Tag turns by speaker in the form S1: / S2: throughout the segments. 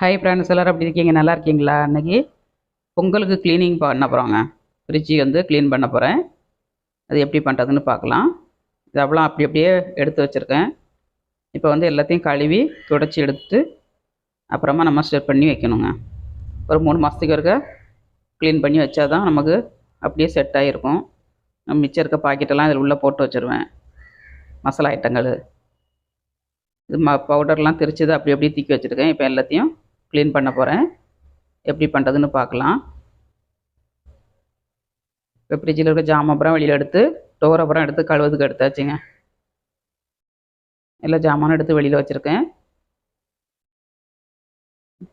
S1: Hi friends எல்லோரும் அப்படி இருக்கீங்க? நல்லா இருக்கீங்களா? இன்றைக்கி பொங்கலுக்கு க்ளீனிங் பண்ண போகிறோங்க ஃப்ரிட்ஜி வந்து க்ளீன் பண்ண போகிறேன் அது எப்படி பண்ணுறதுன்னு பார்க்கலாம். இது அவ்வளோ அப்படி அப்படியே எடுத்து வச்சுருக்கேன். இப்போ வந்து எல்லாத்தையும் கழுவி துடைச்சி எடுத்து அப்புறமா நம்ம ஸ்டெப் பண்ணி வைக்கணுங்க. ஒரு மூணு மாதத்துக்கு இருக்க க்ளீன் பண்ணி வச்சா தான் நமக்கு அப்படியே செட் ஆகிருக்கும் நம்ம மிச்சம் இருக்க பாக்கெட்டெல்லாம் இதில் உள்ளே போட்டு வச்சுருவேன். மசாலா ஐட்டங்கள் இது ம பவுடர்லாம் திரிச்சது அப்படி அப்படியே தூக்கி வச்சுருக்கேன். இப்போ எல்லாத்தையும் க்ளீன் பண்ண போகிறேன் எப்படி பண்ணுறதுன்னு பார்க்கலாம். இப்போ ஃப்ரிட்ஜில் இருக்க ஜாமான் அப்புறம் வெளியில் எடுத்து டோர் அப்புறம் எடுத்து கழுவதுக்கு எடுத்தாச்சுங்க. எல்லா ஜாமானும் எடுத்து வெளியில் வச்சுருக்கேன்.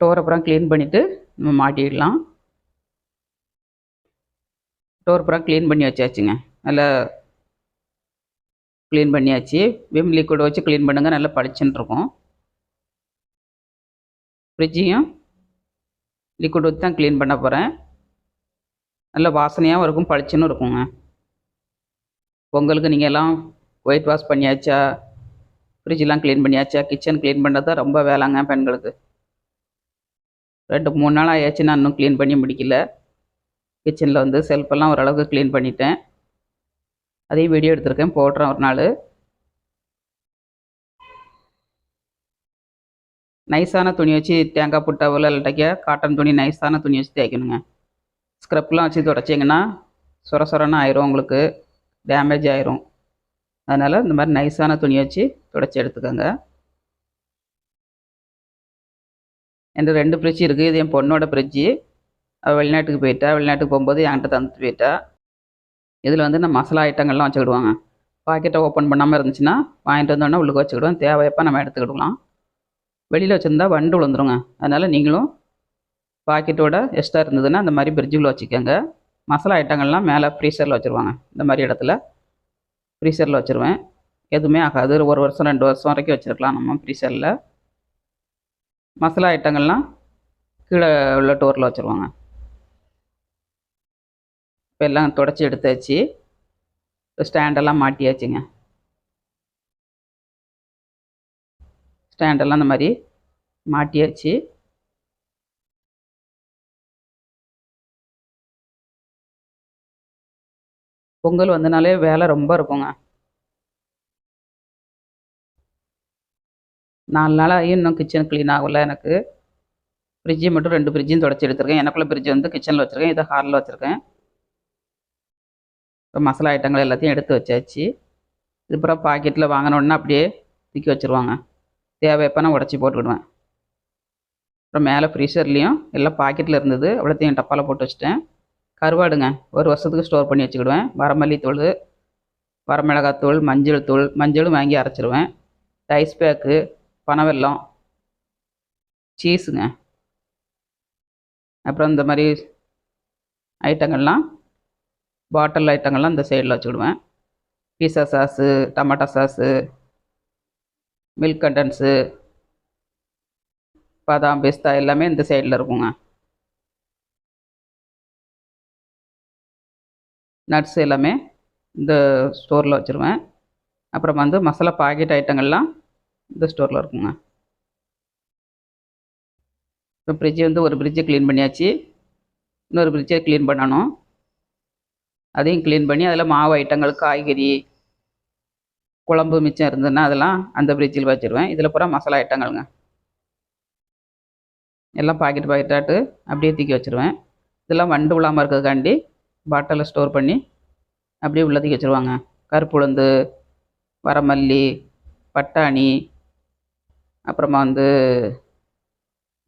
S1: டோர் அப்புறம் க்ளீன் பண்ணிவிட்டு நம்ம மாட்டிடலாம். டோர் அப்புறம் க்ளீன் பண்ணி வச்சாச்சுங்க. நல்லா க்ளீன் பண்ணியாச்சு. விம் லிக்விட் வச்சு க்ளீன் பண்ணுங்கள் நல்லா பளிச்சுன்னு இருக்கும். ஃப்ரிட்ஜையும் லிக்விட் ஊற்றி தான் க்ளீன் பண்ண போகிறேன் நல்ல வாசனையாகவும் இருக்கும் பளிச்சுன்னு இருக்குங்க. பொங்கலுக்கு நீங்கள் எல்லாம் ஒயிட் வாஷ் பண்ணியாச்சா? ஃப்ரிட்ஜெலாம் க்ளீன் பண்ணியாச்சா? கிச்சன் க்ளீன் பண்ணுறது தான் ரொம்ப வேலைங்க பெண்களுக்கு. ரெண்டு மூணு நாள் ஆயாச்சு நான் இன்னும் க்ளீன் பண்ணி முடிக்கல. கிச்சனில் வந்து செல்ஃபெல்லாம் ஓரளவுக்கு க்ளீன் பண்ணிட்டேன். அதையும் வீடியோ எடுத்திருக்கேன் போடுறேன் ஒரு நாள். நைஸான துணி வச்சு தேங்காய் புட்டாவில் இல்லாட்டிக்க காட்டன் துணி நைஸான துணி வச்சு தேய்க்கணுங்க. ஸ்க்ரப்லாம் வச்சு துடைச்சிங்கன்னா சொர சொரன்னு ஆயிரும் உங்களுக்கு. டேமேஜ் ஆயிரும். அதனால் இந்த மாதிரி நைஸான துணி வச்சு துடைச்சி எடுத்துக்கோங்க. என்கிட்ட ரெண்டு ஃப்ரிட்ஜ் இருக்குது இது என் பொண்ணோட ஃப்ரிட்ஜு அவள் வெளிநாட்டுக்கு போயிட்டா. வெளிநாட்டுக்கு போகும்போது என்கிட்ட தந்துட்டு போயிட்டா. இதில் வந்து நான் மசாலா ஐட்டங்கள்லாம் வச்சுக்கிடுவாங்க. பாக்கெட்டை ஓப்பன் பண்ணாமல் இருந்துச்சுன்னா வாங்கிட்டு வந்தோடனே உள்ளுக்கு வச்சுக்கிடுவோம். தேவையப்போ நம்ம எடுத்துக்கிடலாம். வெளியில் வச்சுருந்தா வண்டு விழுந்துருங்க. அதனால் நீங்களும் பாக்கெட்டோட எக்ஸ்ட்ரா இருந்ததுன்னா அந்த மாதிரி ஃப்ரிட்ஜுக்குள்ளே வச்சுக்கோங்க. மசாலா ஐட்டங்கள்லாம் மேலே ஃப்ரீசரில் வச்சுருவாங்க. இந்த மாதிரி இடத்துல ஃப்ரீசரில் வச்சுருவேன். எதுவுமே ஆகாது. ஒரு வருஷம் ரெண்டு வருஷம் வரைக்கும் வச்சுருக்கலாம் நம்ம ஃப்ரீசரில் மசாலா ஐட்டங்கள்லாம் கீழே உள்ள டோரில் வச்சுருவாங்க. இப்போ எல்லாம் தொடச்சி எடுத்தாச்சு. ஸ்டாண்டெல்லாம் மாட்டியாச்சுங்க. ஸ்டாண்டெல்லாம் இந்த மாதிரி மாட்டியாச்சு. பொங்கல் வந்தனாலே வேலை ரொம்ப இருக்குங்க. நாலு நாளாகி இன்னும் கிச்சன் க்ளீன் ஆகலை எனக்கு. ஃப்ரிட்ஜு மட்டும் ரெண்டு ஃப்ரிட்ஜையும் தொடச்சி எடுத்திருக்கேன். எனக்குள்ள ஃப்ரிட்ஜ் வந்து கிச்சனில் வச்சுருக்கேன். இதை ஹாலில் வச்சுருக்கேன். இப்போ மசாலா ஐட்டங்கள் எல்லாத்தையும் எடுத்து வச்சாச்சு. இதுக்கப்புறம் பாக்கெட்டில் வாங்கினோடனே அப்படியே தூக்கி வச்சுருவாங்க. தேவையப்போ நான் உடச்சி போட்டுக்கிடுவேன். அப்புறம் மேலே ஃப்ரீசர்லேயும் எல்லாம் பாக்கெட்டில் இருந்தது. அவ்வளோத்தையும் டப்பாவில் போட்டு வச்சுட்டேன். கருவாடுங்க ஒரு வருஷத்துக்கு ஸ்டோர் பண்ணி வச்சுக்கிடுவேன். வரமல்லித்தூள் வரமிளகாத்தூள் மஞ்சள் தூள் மஞ்சளும் வாங்கி அரைச்சிடுவேன் ரைஸ் பேக்கு பனவெல்லம் சீஸுங்க அப்புறம் இந்த மாதிரி ஐட்டங்கள்லாம் பாட்டில் ஐட்டங்கள்லாம் இந்த சைடில் வச்சுக்கிடுவேன். Pizza sauce tomato sauce milk condense பாதாம் பிஸ்தா எல்லாமே இந்த சைடில் இருக்குங்க. நட்ஸ் எல்லாமே இந்த ஸ்டோரில் வச்சுருவேன். அப்புறம் வந்து மசாலா பாக்கெட் ஐட்டங்கள்லாம் இந்த ஸ்டோரில் இருக்குங்க. இப்போ ஃப்ரிட்ஜ் வந்து ஒரு ஃப்ரிட்ஜை க்ளீன் பண்ணியாச்சு. இன்னொரு ஃப்ரிட்ஜை க்ளீன் பண்ணணும். அதையும் க்ளீன் பண்ணி அதில் மாவு ஐட்டங்கள் காய்கறி குழம்பு மிச்சம் இருந்ததுன்னா அதெல்லாம் அந்த ஃப்ரிட்ஜில் வச்சுருவேன். இதில் பூரா மசாலா ஐட்டங்கள்ங்க. எல்லாம் பாக்கெட் பாக்கெட்டாட்டு அப்படியே தூக்கி வச்சுருவேன். இதெல்லாம் வண்டு விழாமல் இருக்கிறதுக்காண்டி பாட்டிலில் ஸ்டோர் பண்ணி அப்படியே உள்ள தூக்கி வச்சுருவாங்க. கருப்பு உளுந்து வரமல்லி பட்டாணி அப்புறமா வந்து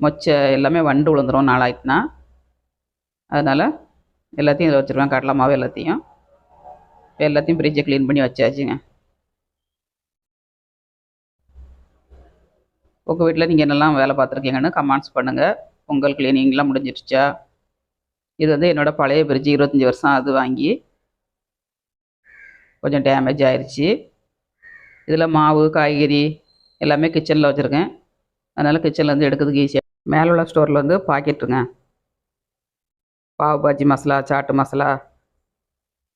S1: மொச்சை எல்லாமே வண்டு விழுந்துரும் நாளாயிட்டுனா. அதனால் எல்லாத்தையும் இதில் வச்சுருவேன். கடலை மாவு எல்லாத்தையும். எல்லாத்தையும் ஃப்ரிட்ஜை க்ளீன் பண்ணி வச்சாச்சுங்க. உங்கள் வீட்டில் நீங்கள் என்னெல்லாம் வேலை பார்த்துருக்கீங்கன்னு கமெண்ட்ஸ் பண்ணுங்கள் பொங்கல் க்ளீனிங்லாம் முடிஞ்சிருச்சா? இது வந்து என்னோடய பழைய ஃப்ரிட்ஜ் இருபத்தஞ்சி வருஷம் அது வாங்கி கொஞ்சம் டேமேஜ் ஆயிடுச்சு இதில் மாவு காய்கறி எல்லாமே கிச்சனில் வச்சுருக்கேன். அதனால் கிச்சன்லேருந்து எடுக்கிறதுக்கு ஈஸியாக மேலே உள்ள ஸ்டோரில் வந்து பாக்கெட்டுங்க பாவு பாஜி மசாலா சாட்டு மசாலா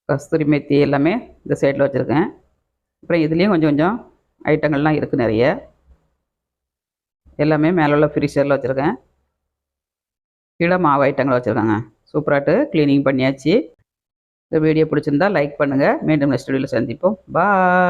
S1: கஸ்தூரி மெத்தி எல்லாமே இந்த சைடில் வச்சுருக்கேன். அப்புறம் இதுலேயும் கொஞ்சம் கொஞ்சம் ஐட்டங்கள்லாம் இருக்குது நிறைய. எல்லாமே மேலே உள்ள ஃப்ரீசரில் வச்சுருக்கேன். கீழே மாவு ஐட்டங்கள் வச்சுருக்காங்க. சூப்பராட்டு க்ளீனிங் பண்ணியாச்சு. இந்த வீடியோ பிடிச்சிருந்தா லைக் பண்ணுங்கள் மீண்டும் நெக்ஸ்ட் வீடியோவில் சந்திப்போம். பாய்